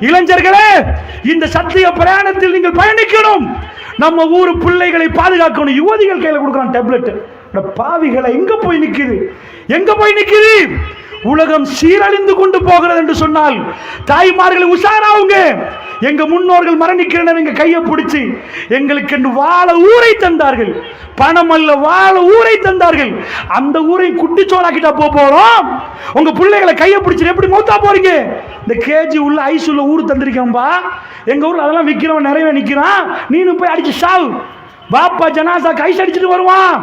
இளைஞர்களே இந்த சத்திய பிரயாணத்தில் நீங்கள் பயணிக்கணும். நம்ம ஊர் பிள்ளைகளை பாதுகாக்கணும். யுவதிகள் கையில் கொடுக்குறான் டேப்லெட் பாவிகளை எங்க போய் நிக்குது? எங்க போய் நிக்குது? உலகம் சீரழிந்து கொண்டு போகிறது என்று சொன்னால் தாய்மார்களை உஷாராவுங்க. எங்க முன்னோர்கள் மரணிக்கிறனர் எங்க கையை பிடிச்சி எங்களுக்கு என்று வாழ ஊரை தந்தார்கள். பணம் அல்ல வாழ ஊரை தந்தார்கள். அந்த ஊரை குட்டிச்சோறாக்கிட்டா போக போறோம். உங்க பிள்ளைகளை கையை பிடிச்சி எப்படி மௌத்தா போறீங்க? இந்த கேஜி உள்ள ஐஸ் உள்ள ஊர் தந்திருக்கேன்பா எங்க ஊர்ல அதெல்லாம் விற்கிறவன் நிறைய நிக்கிறான். நீனும் போய் அடிச்சு சாவு. பாப்பா ஜனாசா கைஸ் அடிச்சுட்டு வருவான்.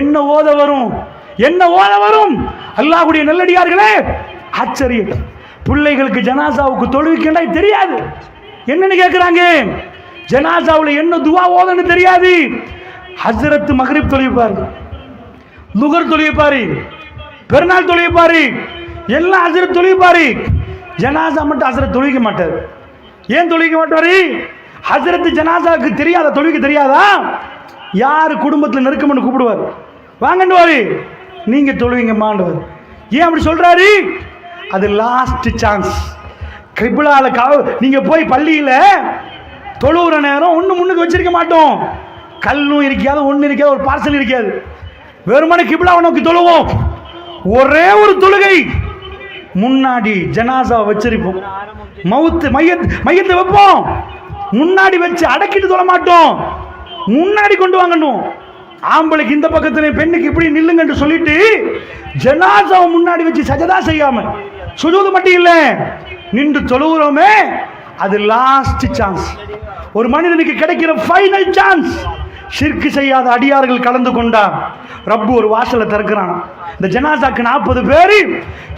என்ன ஓத வரும்? என்ன ஓத வரும்? அல்லாஹுடைய நல்லடியார்களே ஆச்சரியம். பிள்ளைகளுக்கு ஜனாசாவுக்கு தொழுவிக்கண்டா தெரியாது. என்னன்னு கேட்குறாங்க ஜனாசாவில் என்ன துவா ஓதன்னு தெரியாது. ஹஸ்ரத் மகரிப் தொழிப்பாரு நுகர் தொழிப்பாரு பெருநாள் தொழிப்பாரு எல்லாம் ஹசரத் தொழிப்பாரு ஜனாசா மட்டும் ஹசரத் தொழிக்க மாட்டார். ஏன் தொழிக்க மாட்டாரு? ஹசரத் ஜனாசாவுக்கு தெரியாதா தொழிக்க தெரியாதா? யார் குடும்பத்தில் நெருக்கம்னு கூப்பிடுவார். வாங்கண்டுவாரு நீங்கள் தொழுவீங்கம்மாண்டவர் ஏன் அப்படி சொல்கிறாரு அது லாஸ்ட் சான்ஸ் கிரிபிளால் காவ நீங்கள் போய் பள்ளியில் தொழுகிற நேரம் ஒன்று முன்னுக்கு வச்சிருக்க மாட்டோம். கல்லும் இருக்காது ஒன்று இருக்காது ஒரு பார்சல் இருக்காது. வெறுமனை கிபிளாவை நோக்கி தொழுவோம். ஒரே ஒரு தொழுகை. முன்னாடி ஜனாசா வச்சிருப்போம். மவுத்து மையத் மையத்தை வைப்போம். முன்னாடி வச்சு அடக்கிட்டு தொழ மாட்டோம். முன்னாடி கொண்டு வாங்கணும். ஆம்பளைக்கு இந்த பக்கத்துல பெண்ணுக்கு இப்படி நில்லுங்கன்னு சொல்லிட்டு ஜனாசாவை முன்னாடி வச்சு சஜதா செய்யாம சுஜூது மட்டும் இல்லை நின்று தொழுகிறோமே அது லாஸ்ட் சான்ஸ் ஒரு மனிதனுக்கு கிடைக்கிற ஃபைனல் சான்ஸ் ஷிர்கு செய்யாத அடியார்கள் கலந்து கொண்டா ரப்பு ஒரு வாசலை திறக்கிறான். இந்த ஜனாசாக்கு நாற்பது பேர்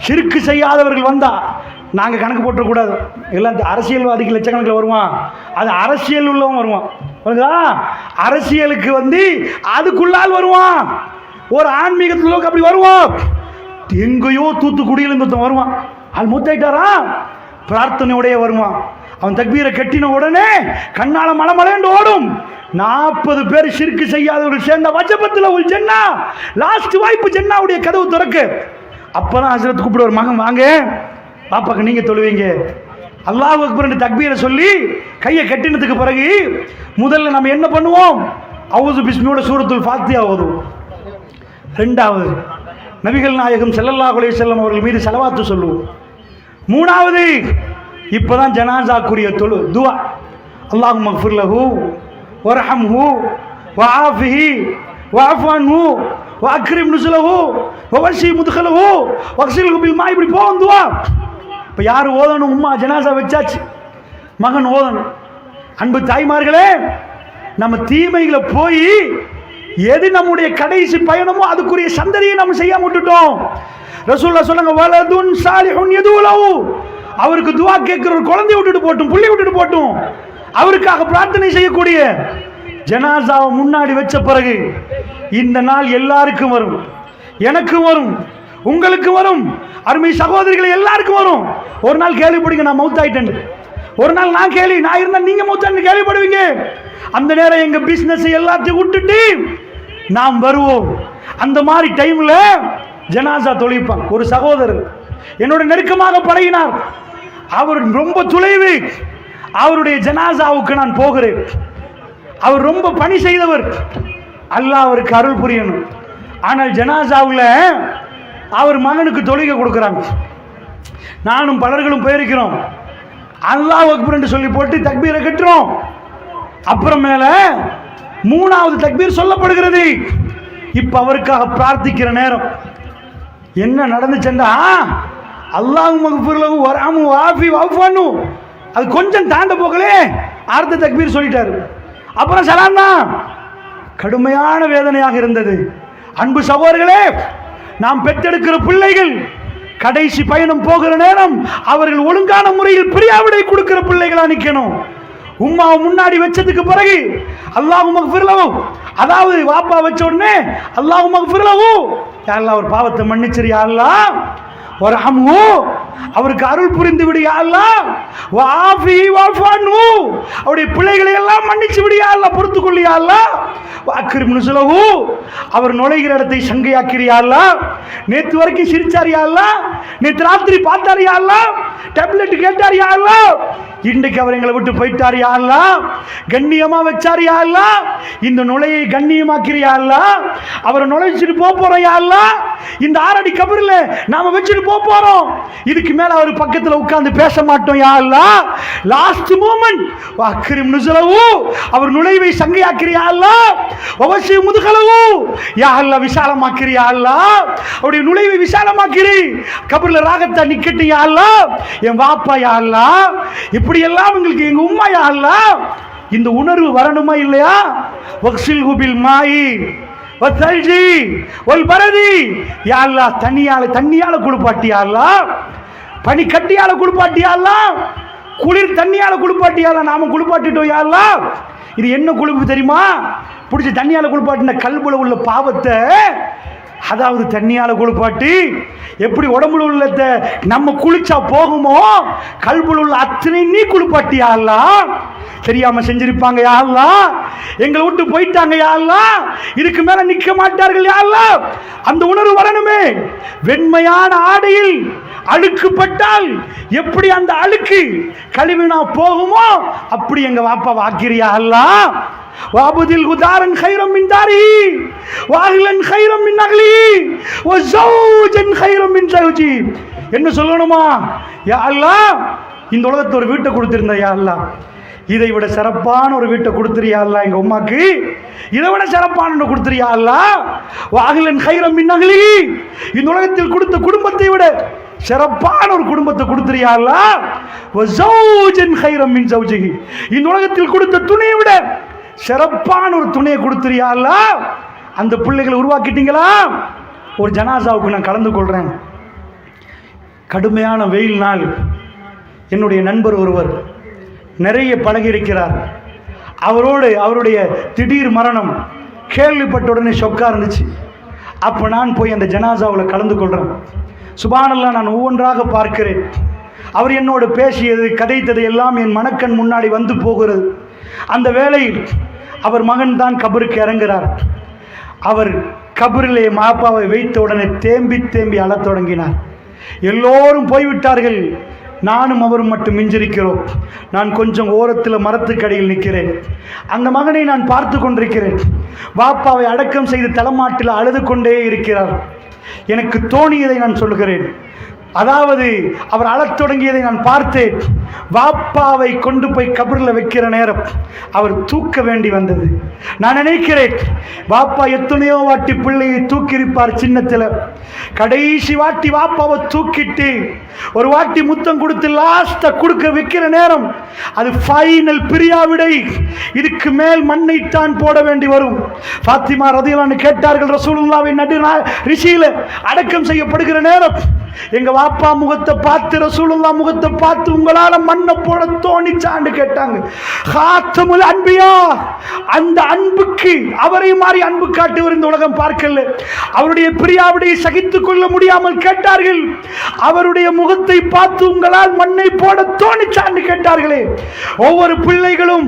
ஷிர்க்கு செய்யாதவர்கள் வந்தா நாங்கள் கணக்கு போட்டக்கூடாது எல்லாம் இந்த அரசியல்வாதிக்கு லட்சக்கணக்கில் வருவான். அது அரசியல் உள்ளவன் வருவான். அரசியலுக்கு வந்து அதுக்குள்ளால் வருவான். ஒரு ஆன்மீகத்தில் அப்படி வருவான். எங்கேயோ தூத்துக்குடியில் இருந்து வருவான். அது முத்தாயிட்டாரா பிரார்த்தனையுடைய வருவான். அவன் தக்பீரை கட்டின உடனே கண்ணால மலமலேண்டு ஓடும். நாற்பது பேர் சிறுக்கு செய்யாதவர்கள் சேர்ந்த வஜபத்தில் ஒரு ஜென்னா லாஸ்ட் வாய்ப்பு ஜென்னாவுடைய கதவு திறக்கு. அப்பதான் ஹசரத் ஒரு மகன் வாங்க. பாப்பாக்கு நீங்க தொழுவீங்க. அல்லாஹ் அக்பர் தக்பீரை சொல்லி கையை கட்டினதுக்கு பிறகு முதல்ல நம்ம என்ன பண்ணுவோம்? அவுது பிஸ்மியோட சூரத்துல் ஃபாத்தியா வரும் ரெண்டாவது நபிகள் நாயகம் செல்லல்லா குலே செல்லம் அவர்கள் மீது செலவாத்து சொல்லுவோம். மூணாவது இப்பதான் ஜனாசாக்குரிய தொழு துவா. அல்லாஹ் மஃபுர் லஹு வர்ஹம்ஹு வஆஃபிஹி வஅஃபு ஹூ வஅக்ரிம் நுசுலஹு வவஷி முதுகலஹு வக்சில் குபில் மா இப்படி போகும் துவா. இப்போ யார் ஓதணும்? உம்மா ஜனாசா வச்சாச்சு. மகன் ஓதணும். அன்பு தாய்மார்களே நம்ம தீமைகளை போய் எது நம்முடைய கடைசி பயணமோ அதுக்குரிய சந்ததியை நம்ம செய்யாம விட்டுட்டோம். ரசூல்லா சொல்லுங்க வலதுன் சாலிஹுன் எதுவுலவு அவருக்கு துவா கேட்கிற ஒரு குழந்தைய விட்டுட்டு போட்டும் புள்ளி விட்டுட்டு போட்டும். அவருக்காக பிரார்த்தனை செய்யக்கூடிய ஜனாசாவை முன்னாடி வச்ச பிறகு இந்த நாள் எல்லாருக்கும் வரும். எனக்கும் வரும். உங்களுக்கு வரும். அருமை சகோதரிகளை எல்லாருக்கும் வரும். ஒரு நாள் கேள்விப்படுங்க நான் மவுத் ஆயிட்டேன் ஒரு நாள் நான் கேள்வி நான் இருந்தால் நீங்கள் மவுத்தான்னு கேள்விப்படுவீங்க. அந்த நேரம் எங்கள் பிஸ்னஸ் எல்லாத்தையும் விட்டுட்டு நாம் வருவோம். அந்த மாதிரி டைமில் ஜனாசா தொழிப்பான். ஒரு சகோதரர் என்னோட நெருக்கமாக பழகினார். அவர் ரொம்ப துளைவு. அவருடைய ஜனாசாவுக்கு நான் போகிறேன். அவர் ரொம்ப பணி செய்தவர். அல்லாஹ் அவருக்கு அருள் புரியணும். ஆனால் ஜனாசாவில் அவர் மகனுக்கு தொழுகை கொடுக்குறாங்க. நானும் பலர்களும் போயிருக்கிறோம். அல்லாஹ் அக்பர் என்று சொல்லி போட்டு தக்பீரை கட்டுறோம். அப்புறமேல மூணாவது தக்பீர் சொல்லப்படுகிறது. இப்ப அவருக்காக பிரார்த்திக்கிற நேரம். என்ன நடந்துச்சுண்டா அல்லாஹ் மகஃபுர்லஹு வராமு வாஃபி வாஃபானு. அது கொஞ்சம் தாண்ட போகலே அடுத்த தக்பீர் சொல்லிட்டாரு. அப்புறம் சலாம் தான் கடுமையான வேதனையாக இருந்தது. அன்பு சகோதரர்களே நாம் பெற்றெடுக்கிற பிள்ளைகள் கடைசி பயணம் போகிற நேரம் அவர்கள் ஒழுங்கான முறையில் பிரியாவிடை கொடுக்கிற பிள்ளைகளா நிற்கணும் உமாவை முன்னாடி வச்சதுக்கு பிறகு அல்லாஹ் மகஃபிர்லஹு அதாவது வாப்பா வச்ச உடனே அல்லாஹ் மகஃபிர்லஹு யாரெல்லாம் ஒரு பாவத்தை மன்னிச்சிரு யாரெல்லாம்? ஒரு ஒரு அவருக்கு அருள் புரிந்து விடு யா அல்லாஹ் வாஃபி அவருடைய பிள்ளைகளை எல்லாம் மன்னிச்சு விடு பொறுத்து கொள்ளு வாக்கிரும் அவர் நுழைகிற இடத்தை சங்கையாக்கிறியா நேற்று வரைக்கும் சிரிச்சார் நேற்று ராத்திரி பார்த்தார் டேப்லெட் கேட்டார் யாரெல்லாம்? இன்றைக்கு அவர் எங்களை விட்டு போயிட்டார் யாரெல்லாம்? கண்ணியமா வச்சார் யாரெல்லாம்? இந்த நுழையை கண்ணியமாக்கிறியா யாரெல்லாம்? அவரை நுழைச்சிட்டு போக போறோம் யாரெல்லாம்? இந்த ஆறடி கபரில் நாம வச்சுட்டு போக போறோம். இதுக்கு மேல அவர் பக்கத்தில் உட்கார்ந்து பேச மாட்டோம் யாரெல்லாம்? லாஸ்ட் மூமெண்ட் அக்ரிம் நுசலவு அவர் நுழைவை சங்கையாக்கிறியா யாரெல்லாம்? அவசியம் முதுகலவு யாரெல்லாம் விசாலமாக்கிறியா யாரெல்லாம்? அவருடைய நுழைவை விசாலமாக்கிறி கபரில் ராகத்தை நிக்கட்டு யாரெல்லாம்? என் வாப்பா யாரெல்லாம் இப்படியெல்லாம் உங்களுக்கு எங்களுக்கு உம்மா யாரெல்லாம் இந்த உணர்வு வரணுமா இல்லையா? வக்சில் குபில் மாயி வத்தல்ஜி ஒல் பரதி யாழ்லா தண்ணியால தண்ணியால குளிப்பாட்டியாள்லா பனி கட்டியால குளிப்பாட்டியாள்லா குளிர் தண்ணியால குளிப்பாட்டியால நாம குளிப்பாட்டிட்டோம் யாழ்லா இது என்ன குளிப்பு தெரியுமா? பிடிச்சி தண்ணியால குளிப்பாட்டின கல்புல உள்ள பாவத்தை அதாவது தண்ணியால் குளிப்பாட்டி எப்படி உடம்புல உள்ளத நம்ம குளிச்சா போகுமோ? கல்புல உள்ள அத்தனை நீ குளிப்பாட்டியாலாம் தெரியாம செஞ்சிருப்பாங்க யாரெல்லாம் எங்களை விட்டு போயிட்டாங்க யாரெல்லாம் இதுக்கு மேல நிக்க மாட்டார்கள் யாரெல்லாம் அந்த உணர்வு வரணுமே. வெண்மையான ஆடையில் அழுக்குப்பட்டால் எப்படி அந்த அழுக்கு கழிவுனா போகுமோ அப்படி எங்க வாப்பா வாக்கிறியா எல்லாம் வாபுதில் குதாரன் கைரம் மின் தாரி வாகிலன் கைரம் மின் அகலி ஓ ஜௌஜன் கைரம் மின் சௌஜி என்ன சொல்லணுமா? யா அல்லா இந்த உலகத்தை ஒரு வீட்டை கொடுத்திருந்த யா அல்லா இதை விட சிறப்பான ஒரு வீட்டை கொடுத்துறியா அல்ல எங்க உமாக்கு இதை விட சிறப்பான கொடுத்துறியா அல்ல வாகிலன் கைரம் மின் இந்த உலகத்தில் கொடுத்த குடும்பத்தை விட சிறப்பான ஒரு குடும்பத்தை கொடுத்துறியா அல்ல கைரம் மின் இந்த உலகத்தில் கொடுத்த துணையை விட சிறப்பான ஒரு துணையை கொடுத்துறியா அல்ல அந்த பிள்ளைகளை உருவாக்கிட்டீங்களா? ஒரு ஜனாசாவுக்கு நான் கலந்து கொள்றேன். கடுமையான வெயில் நாள். என்னுடைய நண்பர் ஒருவர் நிறைய பழகியிருக்கிறார். அவரோடு அவருடைய திடீர் மரணம் கேள்விப்பட்ட உடனே ஷொக்காக இருந்துச்சு. அப்போ நான் போய் அந்த ஜனாசாவில் கலந்து கொள்கிறேன் சுபானெல்லாம் நான் ஒவ்வொன்றாக பார்க்கிறேன். அவர் என்னோடு பேசியது கதைத்தது எல்லாம் என் மனக்கண் முன்னாடி வந்து போகிறது. அந்த வேளையில் அவர் மகன் தான் கபருக்கு இறங்குறார். அவர் கபரிலே மாப்பாவை வைத்த உடனே தேம்பி தேம்பி அழத் தொடங்கினார். எல்லோரும் போய்விட்டார்கள். நானும் அவரும் மட்டும் மிஞ்சிருக்கிறோம். நான் கொஞ்சம் ஓரத்தில் மரத்துக்கடியில் நிற்கிறேன். அந்த மகனை நான் பார்த்து கொண்டிருக்கிறேன். வாப்பாவை அடக்கம் செய்து தலைமாட்டில் அழுது கொண்டே இருக்கிறார். எனக்கு தோணியதை நான் சொல்கிறேன் அதாவது அவர் அழத் தொடங்கியதை நான் பார்த்தேன். வாப்பாவை கொண்டு போய் கபரில் வைக்கிற நேரம் அவர் தூக்க வேண்டி வந்தது. நான் நினைக்கிறேன் வாப்பா எத்தனையோ வாட்டி பிள்ளையை தூக்கியிருப்பார் சின்னத்தில். கடைசி வாட்டி வாப்பாவை தூக்கிட்டு ஒரு வாட்டி முத்தம் கொடுத்து லாஸ்ட்டை கொடுக்க வைக்கிற நேரம் அது ஃபைனல் பிரியாவிடை இதுக்கு மேல் மண்ணைத்தான் போட வேண்டி வரும். ஃபாத்திமா ரதியலான்னு கேட்டார்கள் ரசூலுல்லாவின் நடு ரிஷியில அடக்கம் செய்யப்படுகிற நேரம். எங்க பாப்பா முகத்தை பார்த்து ரசூலுல்லா முகத்தை பார்த்து உங்களால மண்ணை போட தோணிச்சான்னு கேட்டாங்க. ஹாத்தமுல் அன்பியா அந்த அன்புக்கு அவரை மாறி அன்பு காட்டுவர் இந்த உலகம் பார்க்கல. அவருடைய பிரியாவிடையை சகித்துக் கொள்ள முடியாமல் கேட்டார்கள். அவருடைய முகத்தை பார்த்து உங்களால் மண்ணை போட தோணிச்சான்னு கேட்டார்களே. ஒவ்வொரு பிள்ளைகளும்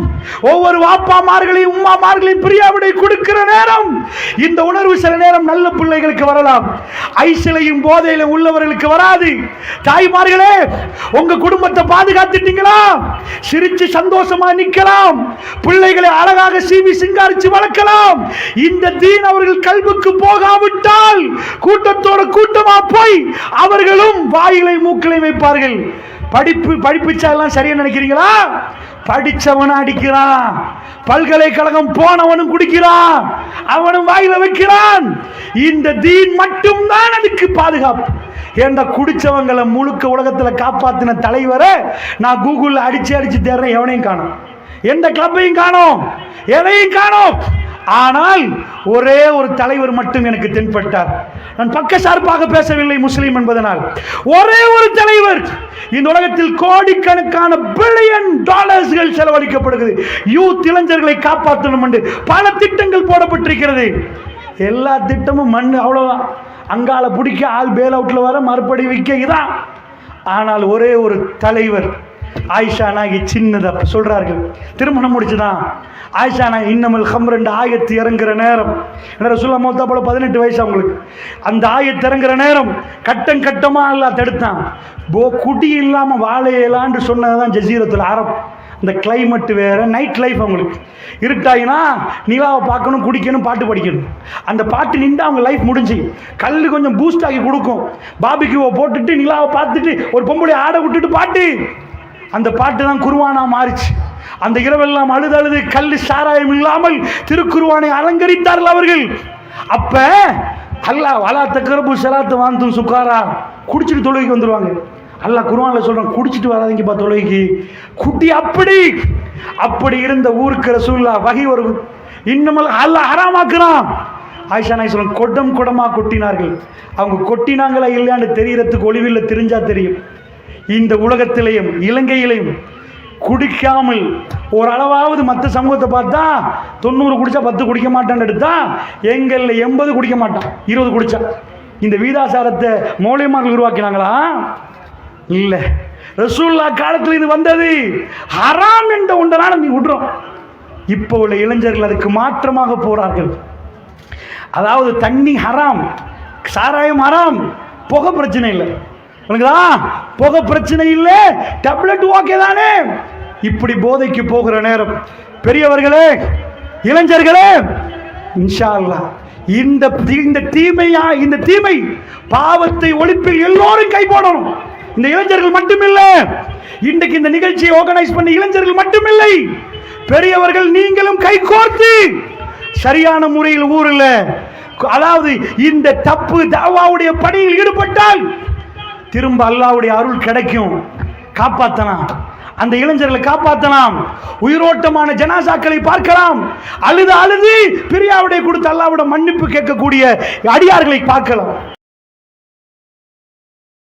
ஒவ்வொரு வாப்பாமார்களையும் உம்மாமார்களையும் பிரியாவிடை கொடுக்கிற நேரம் இந்த உணர்வு சில நேரம் நல்ல பிள்ளைகளுக்கு வரலாம். ஐசிலையும் போதையிலும் உள்ளவர்களுக்கு வராது. தாய்மார்களே உங்க குடும்பத்தை பாதுகாத்துட்டீங்களா? சிரிச்சு சந்தோஷமா நிக்கலாம் பிள்ளைகளை அழகாக சீவி சிங்காரிச்சு வளர்க்கலாம். இந்த தீன் அவர்கள் கல்விக்கு போகாவிட்டால் கூட்டத்தோட கூட்டமா போய் அவர்களும் வாயிலை மூக்களை வைப்பார்கள். படிப்பு படிப்பிச்சா எல்லாம் சரியா நினைக்கிறீங்களா? படிச்சவனும் அடிக்கிறான். பல்கலைக்கழகம் போனவனும் குடிக்கிறான். அவனும் வாயில வைக்கிறான். இந்த தீன் மட்டும்தான் அதுக்கு பாதுகாப்பு. எந்த குடிச்சவங்களை முழுக்க உலகத்தில் காப்பாத்தின தலைவரை நான் கூகுளில் அடிச்சு அடிச்சு தேடுறேன் எவனையும் காணும். எந்த கிளப்பையும் காணோம். எதையும் காணோம். ஆனால் ஒரே ஒரு தலைவர் மட்டும் எனக்கு தென்பட்டார். நான் பக்க சார்பாக பேசவில்லை முஸ்லீம் என்பதனால். ஒரே ஒரு தலைவர் இந்த உலகத்தில் கோடிக்கணக்கான பில்லியன் டாலர்ஸ்கள் செலவழிக்கப்படுகிறது. யூத் இளைஞர்களை காப்பாற்றணும் என்று பல திட்டங்கள் போடப்பட்டிருக்கிறது. எல்லா திட்டமும் மண் அவ்வளோதான் அங்கால பிடிக்க ஆள் பேல் அவுட்ல வர மறுபடி விற்க இதான். ஆனால் ஒரே ஒரு தலைவர் ஆயிஷா நாயகி சின்னது அப்போ சொல்கிறார்கள் திருமணம் முடிச்சுதான். ஆயிஷா நாகி இன்னமல் ஹம் ரெண்டு ஆயத்து இறங்குற நேரம். என்ன சொல்ல மொத்தம் போல பதினெட்டு வயசு அவங்களுக்கு. அந்த ஆயத்து இறங்குற நேரம் கட்டம் கட்டமாக எல்லாம் தடுத்தான். போ குடி இல்லாமல் வாழையலான்னு சொன்னதுதான் ஜசீரத்தில் அரப். இந்த கிளைமேட்டு வேறு நைட் லைஃப் அவங்களுக்கு. இருட்டாயினா நிலாவை பார்க்கணும் குடிக்கணும் பாட்டு படிக்கணும். அந்த பாட்டு நின்று அவங்க லைஃப் முடிஞ்சு. கல் கொஞ்சம் பூஸ்ட் ஆகி கொடுக்கும். பாபிக்குவை போட்டுட்டு நிலாவை பார்த்துட்டு ஒரு பொம்பளை ஆட விட்டுட்டு பாட்டு. அந்த பாட்டு தான் குருவானா மாறிச்சு. அந்த இரவெல்லாம் அழுது அழுது கல் சாராயம் இல்லாமல் திருக்குருவானை அலங்கரித்தார்கள் அவர்கள். அப்ப அல்லாஹ் வலாத்த கருப்பு செலாத்து வாந்தும் சுக்காரா குடிச்சிட்டு தொழுகைக்கு வந்துடுவாங்க அல்லா குருவானில் சொல்றான் குடிச்சிட்டு வராதீங்கப்பா தொழுகைக்கு. குட்டி அப்படி அப்படி இருந்த ஊருக்கு ரசூல்லா வகை ஒரு இன்னமும் அல்லா ஹராமாக்குறான். ஆயிஷா நாய் சொல்லுங்க கொடம் கொடமாக கொட்டினார்கள். அவங்க கொட்டினாங்களா இல்லையான்னு தெரியறதுக்கு ஒளிவில் தெரிஞ்சா தெரியும். இந்த உலகத்திலையும் இலங்கையிலையும் குடிக்காமல் ஓரளவாவது மற்ற சமூகத்தை பார்த்தா தொண்ணூறு குடிச்சா பத்து குடிக்க மாட்டான்னு எடுத்தா எங்களில் எண்பது குடிக்க மாட்டான் இருபது குடிச்சா. இந்த வீதாசாரத்தை மூலியமாக உருவாக்கினாங்களா? இல்லை. ரசூல்லா காலத்தில் இது வந்தது ஹராம் என்ற ஒன்றனால நீ விடுறோம். இப்போ உள்ள இளைஞர்கள் அதுக்கு மாற்றமாக போகிறார்கள் அதாவது தண்ணி ஹராம் சாராயம் ஹராம் புகை பிரச்சனை இல்லை. உனக்குதா புகை பிரச்சனை இல்லை. டேப்லெட் ஓகே தானே? இப்படி போதைக்கு போகிற நேரம். பெரியவர்களே இளைஞர்களே இன்ஷா அல்லா இந்த இந்த தீமையா இந்த தீமை பாவத்தை ஒழிப்பில் எல்லோரும் கை போடணும். இந்த இளைஞர்கள் மட்டுமில்லை. இன்றைக்கு இந்த நிகழ்ச்சியை ஆர்கனைஸ் பண்ண இளைஞர்கள் மட்டுமில்லை. பெரியவர்கள் நீங்களும் கை கோர்த்து சரியான முறையில் ஊரில் அதாவது இந்த தப்பு தாவாவுடைய பணியில் ஈடுபட்டால் திரும்ப அல்லாவுடைய அருள் கிடைக்கும். காப்பாத்தலாம். அந்த இளைஞர்களை காப்பாத்தலாம். உயிரோட்டமான ஜனாசாக்களை பார்க்கலாம். அழுது அழுது பிரியாவுடைய கொடுத்து அல்லாவோட மன்னிப்பு கேட்கக்கூடிய அடியார்களை பார்க்கலாம்.